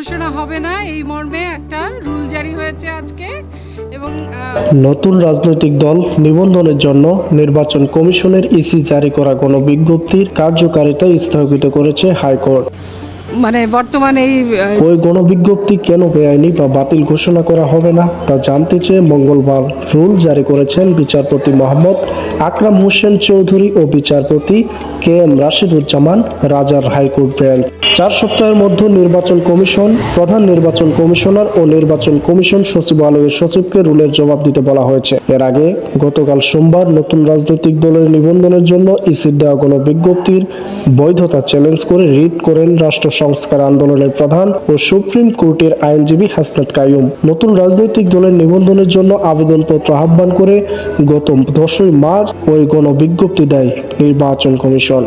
ঘোষণা হবে না। এই মর্মে একটা রুল জারি হয়েছে আজকে এবং নতুন রাজনৈতিক দল নিবন্ধনের জন্য নির্বাচন কমিশনের ইসি জারি করা কোনো বিজ্ঞপ্তির কার্যকারিতা স্থগিত করেছে হাইকোর্ট। মানে বর্তমানে এই ওই গণবিজ্ঞপ্তি কেন বেআইনি বা বাতিল ঘোষণা করা হবে না তা জানতে চেয়ে মঙ্গলবার রুল জারি করেছেন বিচারপতি মোহাম্মদ আকরাম হোসেন চৌধুরী ও বিচারপতি কে এম রাশিদুজ্জামান, রাজার হাইকোর্ট বেঞ্চ। চার সপ্তাহের মধ্যে নির্বাচন কমিশন, প্রধান নির্বাচন কমিশনার ও নির্বাচন কমিশন সচিবালয়ের সচিবকে রুলের জবাব দিতে বলা হয়েছে। এর আগে গতকাল সোমবার নতুন রাজনৈতিক দলের নিবন্ধনের জন্য ইসির দেওয়া কোনো বিজ্ঞপ্তির বৈধতা চ্যালেঞ্জ করে রিট করেন রাষ্ট্র সংস্কার আন্দোলনের প্রধান ও সুপ্রিম কোর্টের আইনজীবী হাসনাত কায়ুম নতুন রাজনৈতিক দলের নিবন্ধনের জন্য আবেদনপত্র আহ্বান করে গত দশই মার্চ ওই গণবিজ্ঞপ্তি দেয় নির্বাচন কমিশন।